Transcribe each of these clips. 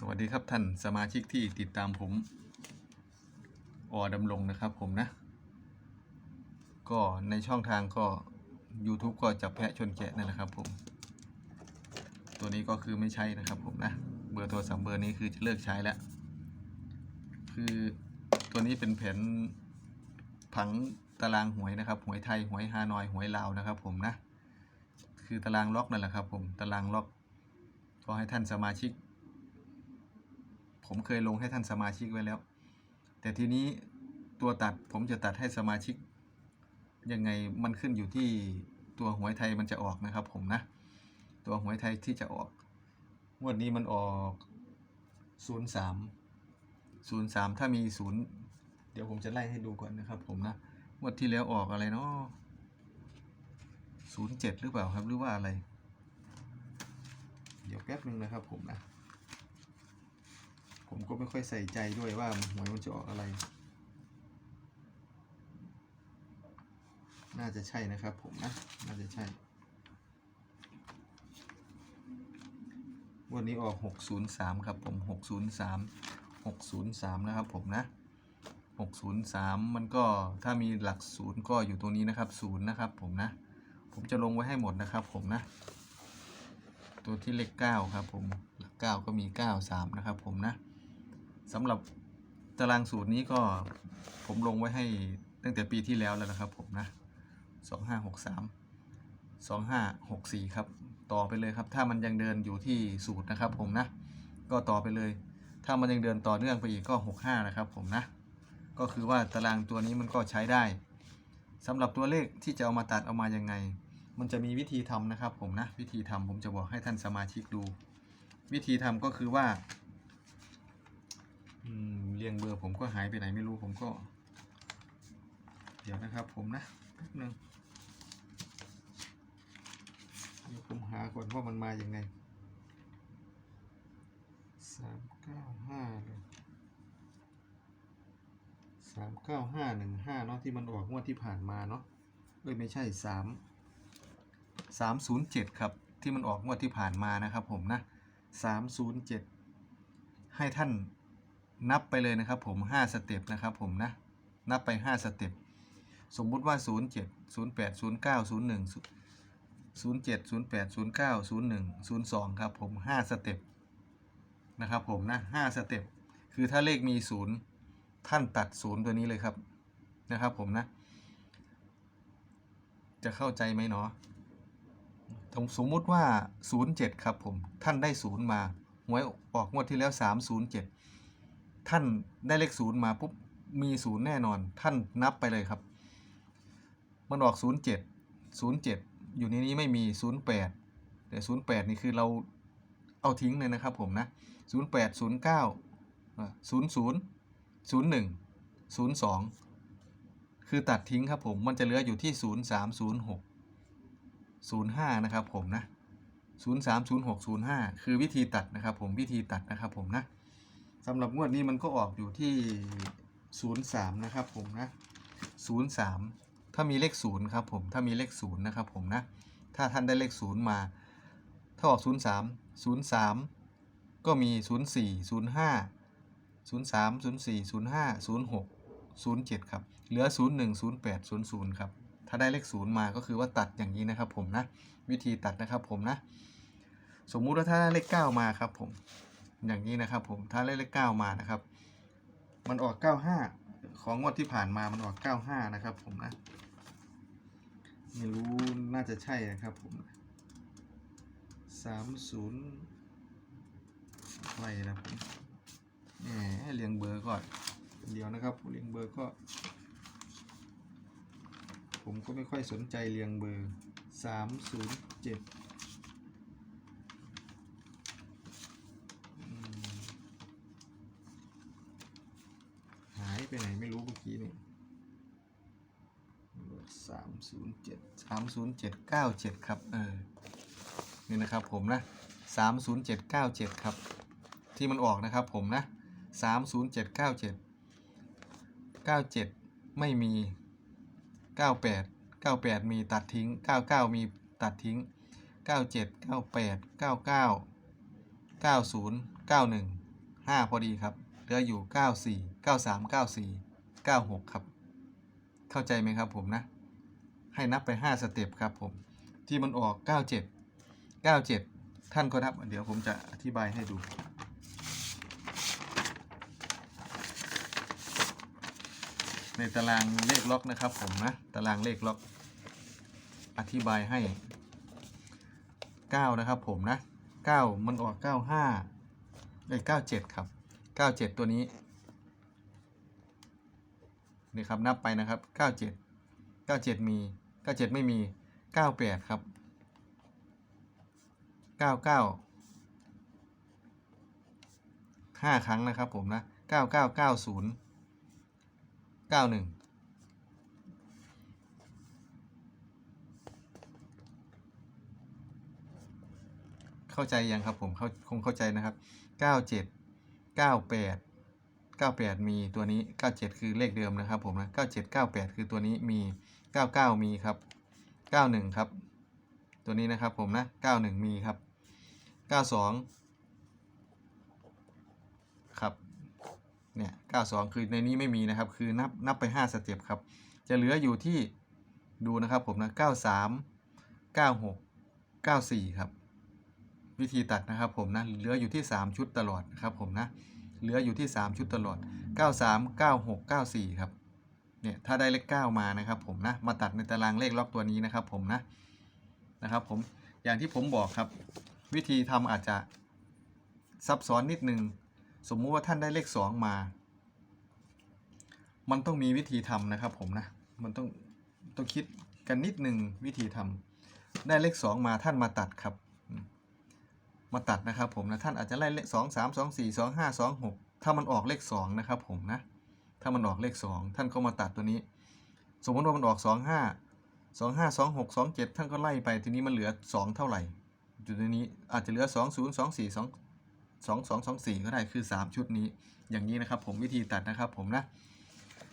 สวัสดีครับท่านสมาชิกที่ติดตามผมอดำรงนะครับผมนะ ก็ในช่องทางก็ YouTube ก็จับแพะชนแกะนั่นแหละครับผม ตัวนี้ก็คือไม่ใช่นะครับผมนะ เบอร์โทรศัพท์เบอร์นี้คือจะเลิกใช้แล้ว คือตัวนี้เป็นแผนผังตารางหวยนะครับ หวยไทย หวยฮานอย หวยลาวนะครับผมนะ คือตารางล็อกนั่นแหละครับผม ตารางล็อก ก็ให้ท่านสมาชิก ผมเคยลงให้ท่านสมาชิกไว้แล้ว แต่ทีนี้ตัวตัดผมจะตัดให้สมาชิก ยังไงมันขึ้นอยู่ที่ตัวหวยไทยมันจะออกนะครับผมนะ ตัวหวยไทยที่จะออกงวดนี้มันออกศูนย์สามศูนย์สามถ้ามีศูนย์เดี๋ยวผมจะไล่ให้ดูก่อนนะครับผมนะงวดที่แล้วออกอะไรเนาะศูนย์เจ็ดหรือเปล่าครับหรือว่าอะไร เดี๋ยวแป๊บนึงนะครับผมนะ ผมก็ไม่ค่อยใส่ใจด้วยว่าหวยมันจะออกอะไร น่าจะใช่นะครับผมนะ น่าจะใช่ วันนี้ออก 603 ครับผม 603 603 นะครับผมนะ 603 มันก็ถ้ามีหลักศูนย์ก็อยู่ตรงนี้นะครับศูนย์นะครับผมนะ ผมจะลงไว้ให้หมดนะครับผมนะ ตัวที่เลข9ครับผมหลัก9ก็มี 93 นะครับผมนะ สำหรับตารางสูตรนี้ก็ผมลงไว้ให้ตั้งแต่ปีที่แล้วแล้วนะครับผมนะ 2563 2564 ครับ ต่อไปเลยครับ ถ้ามันยังเดินอยู่ที่สูตรนะครับผมนะ ก็ต่อไปเลย ถ้ามันยังเดินต่อเนื่องไปอีกก็ 65 นะครับผมนะ ก็คือว่าตารางตัวนี้มันก็ใช้ได้สำหรับตัวเลขที่จะเอามาตัดเอามายังไง มันจะมีวิธีทำนะครับผมนะ วิธีทำผมจะบอกให้ท่านสมาชิกดู วิธีทำก็คือว่า เรียงเบอร์ผมก็หายไปไหนไม่รู้ผมก็ เดี๋ยวนะครับผมนะแป๊บนึงเดี๋ยวผมหาก่อนว่ามันมาอย่างไงสามเก้าห้าเลยสามเก้าห้าหนึ่งห้าเนาะที่มันออกงวดที่ผ่านมาเนาะเอ้ยไม่ใช่สามสามศูนย์เจ็ดครับที่มันออกงวดที่ผ่านมานะครับผมนะสามศูนย์เจ็ดให้ท่าน นับไปเลยนะครับผมห้าสเต็ปนะครับผมนะ นับไปห้าสเต็ป สมมุติว่าศูนย์เจ็ดศูนย์แปดศูนย์เก้าศูนย์หนึ่งศูนย์เจ็ดศูนย์แปดศูนย์เก้าศูนย์หนึ่งศูนย์สองครับผมห้าสเต็ปนะครับผมนะห้าสเต็ป คือถ้าเลขมีศูนย์ท่านตัดศูนย์ตัวนี้เลยครับนะครับผมนะ จะเข้าใจไหมเนาะสมมุติว่า 07 ครับผม ท่านได้ 0 มา หวยออกงวดที่แล้ว 307 ท่านได้เลขศูนย์มาปุ๊บมีศูนย์แน่นอน ท่านนับไปเลยครับ มันออกศูนย์เจ็ดศูนย์เจ็ดอยู่ในนี้ไม่มีศูนย์แปดแต่ศูนย์แปดนี่คือเราเอาทิ้งเลยนะครับผมนะศูนย์แปดศูนย์เก้าศูนย์ศูนย์ศูนย์หนึ่งศูนย์สองคือตัดทิ้งครับผม มันจะเหลืออยู่ที่ศูนย์สามศูนย์หกศูนย์ห้านะครับผมนะศูนย์สามศูนย์หกศูนย์ห้าคือวิธีตัดนะครับผม วิธีตัดนะครับผมนะ สำหรับงวดนี้มันก็ออกอยู่ที่ 03 นะครับผมนะ 03 ถ้ามีเลข 0 ครับผม ถ้ามีเลข 0 นะครับผมนะ ถ้าท่านได้เลข 0 มา ถ้าออก 03 03 ก็มี 04 05 03 04 05 06 07 ครับ เหลือ 01 08 00 ครับ ถ้าได้เลข 0 มาก็คือว่าตัดอย่างนี้นะครับผมนะ วิธีตัดนะครับผมนะ สมมุติว่าถ้าได้เลข 9 มาครับผม อย่างนี้นะครับผมถ้าได้เลข9มานะครับ มันออก95ของงวดที่ผ่านมามันออก95นะครับ ผมนะไม่รู้น่าจะใช่นะครับผม30อะไรนะผมแหมเรียงเบอร์ก่อนเดี๋ยวนะครับเรียงเบอร์ก็ ผมก็ไม่ค่อยสนใจเรียงเบอร์สามศูนย์เจ็ดหาย ไปไหนไม่รู้เมื่อกี้นี่สามศูนย์เจ็ดสามศูนย์เจ็ดเก้าเจ็ดครับ เออ นี่นะครับผมนะสามศูนย์เจ็ดเก้าเจ็ดครับ ที่มันออกนะครับผมนะสามศูนย์เจ็ดเก้าเจ็ดเก้าเจ็ดไม่มีเก้าแปดเก้าแปดมีตัดทิ้งเก้าเก้ามีตัดทิ้งเก้าเจ็ดเก้าแปดเก้าเก้าเก้าศูนย์เก้าหนึ่งห้าพอดีครับ เหลืออยู่เก้าสี่เก้าสามเก้าสี่เก้าหกครับ เข้าใจไหมครับผมนะ ให้นับไปห้าสเต็ปครับผม ที่มันออกเก้าเจ็ดเก้าเจ็ดท่านก็นับ เดี๋ยวผมจะอธิบายให้ดูในตารางเลขล็อกนะครับผมนะ ตารางเลขล็อก อธิบายให้ 9 นะครับผมนะ 9 มันออก 95เอ้ย97 ครับ 97ตัวนี้นี่ครับนับไปนะครับ97 97มี97ไม่มี98ครับ99 5ครั้งนะครับผมนะ9990 91เข้าใจยังครับผมเขาคงเข้าใจนะครับ97 98 98 มีตัวนี้ 97 คือเลขเดิมนะครับผมนะ97 98 คือตัวนี้มี 99 มีครับ 91 ครับ ตัวนี้นะครับผมนะ 91 มีครับ 92 ครับ เนี่ย 92 คือในนี้ไม่มีนะครับ คือนับนับไป 5 สเต็ปครับ จะเหลืออยู่ที่ดูนะครับผมนะ 93 96 94 ครับ วิธีตัดนะครับผมนะเหลืออยู่ที่ 3 ชุดตลอดนะครับผมนะเหลืออยู่ที่ 3 ชุดตลอด 93 96 94 ครับเนี่ยถ้าได้เลข 9 มานะครับผมนะมาตัดในตารางเลขล็อกตัวนี้นะครับผมนะนะครับผมอย่างที่ผมบอกครับ วิธีทำอาจจะซับซ้อนนิดนึง สมมุติว่าท่านได้เลข 2 มา มันต้องมีวิธีทำนะครับผมนะมันต้องต้องคิดกันนิดนึงวิธีทำได้เลข 2 มาท่านมาตัดครับ มาตัดนะครับผมนะท่านอาจจะไล่เลขสองสามสองสี่สองห้าสองหกถ้ามันออกเลขสองนะครับผมนะถ้ามันออกเลขสองท่านก็มาตัดตัวนี้ สมมติว่ามันออกสองห้าสองห้าสองหกสองเจ็ดท่านก็ไล่ไปทีนี้มันเหลือสองเท่าไหร่อยู่ในนี้อาจจะเหลือสองศูนย์สองสี่สองสองสองสองสี่ก็ได้คือสามชุดนี้อย่างนี้นะครับผมวิธีตัดนะครับผมนะ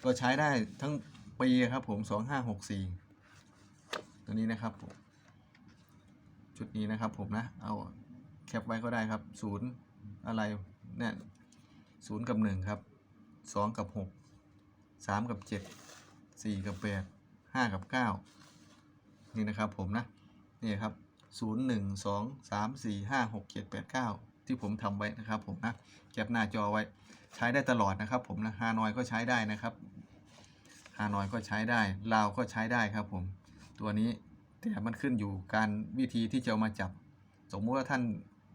ก็ใช้ได้ทั้งปีครับผมสองห้าหกสี่ตัวนี้นะครับผมชุดนี้นะครับผมนะเอา แคปไว้ก็ได้ครับศูนย์อะไรเนี่ยศูนย์กับหนึ่งครับสองกับหกสามกับเจ็ดสี่กับแปดห้ากับเก้านี่นะครับผมนะนี่ครับศูนย์หนึ่งสองสามสี่ห้าหกเจ็ดแปดเก้าที่ผมทำไว้นะครับผมนะแคปหน้าจอไว้ใช้ได้ตลอดนะครับผมนะฮานอยก็ใช้ได้นะครับฮานอยก็ใช้ได้ลาวก็ใช้ได้ครับผมตัวนี้แต่มันขึ้นอยู่การวิธีที่จะเอามาจับ สมมุติว่าท่าน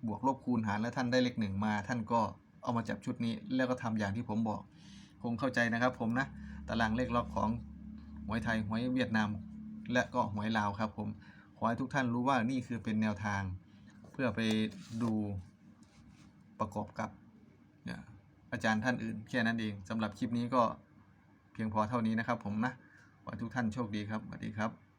บวกลบคูณหารแล้วท่านได้เลขหนึ่งมา ท่านก็เอามาจับชุดนี้แล้วก็ทำอย่างที่ผมบอก คงเข้าใจนะครับผมนะ ตารางเลขล็อกของหวยไทยหวยเวียดนาม และก็หวยลาวครับผม ขอให้ทุกท่านรู้ว่านี่คือเป็นแนวทาง เพื่อไปดูประกอบกับอาจารย์ท่านอื่นแค่นั้นเองสำหรับคลิปนี้ก็เพียงพอเท่านี้นะครับผมนะ ขอให้ทุกท่านโชคดีครับสวัสดีครับ